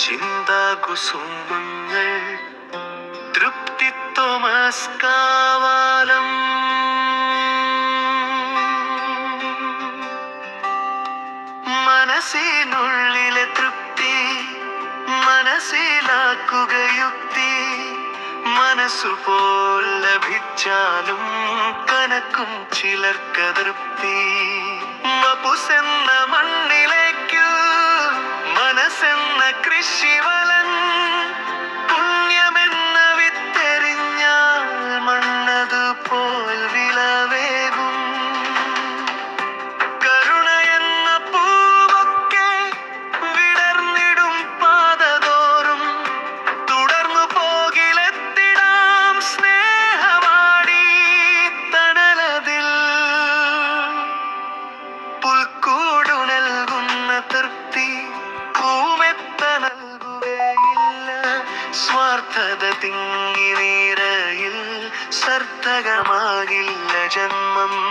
ചിന്താകുസുമങ്ങൾ തൃപ്തി തോമസ് കാവാലം മനസ്സിനുള്ളിലെ തൃപ്തി മനസ്സിലാക്കുക യുക്തി മനസ്സുപോൽ ലഭിച്ചാലും കനക്കും ചിലർക്കതൃപ്തി. മപുസെന്ന നൽകുന്ന തൃപ്തി പൂമെത്ത നൽകുകയില്ല. സ്വാർത്ഥത തിങ്ങി നീരയിൽ സർത്തകമാകില്ല ജന്മം.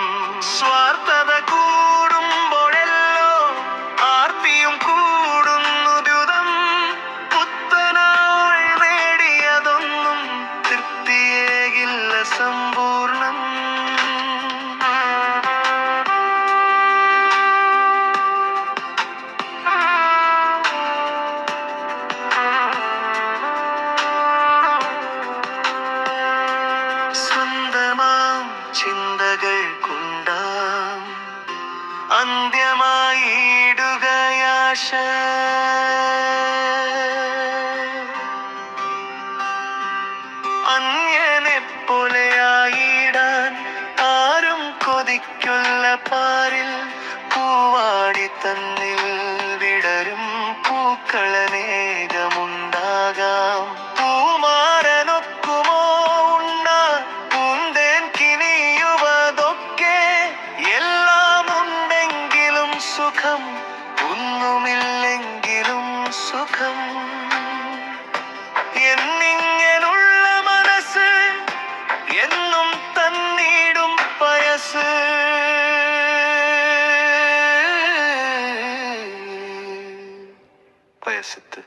സ്വന്തമാം ചിന്തകൾ കൊണ്ടാം അന്ത്യമായിടുകയാശ. അന്യനെ പോലെയായിടാൻ ആരും കൊതിക്കുള്ള പാരിൽ പൂവാടി തന്നിൽ വിടരും പൂക്കളനേകമുണ്ടാകാം സുഖം ഒന്നുമില്ലെങ്കിലും സുഖം എന്നിങ്ങനുള്ള മനസ്സ് എന്നും തന്നിടും പയസ് പയസത്ത്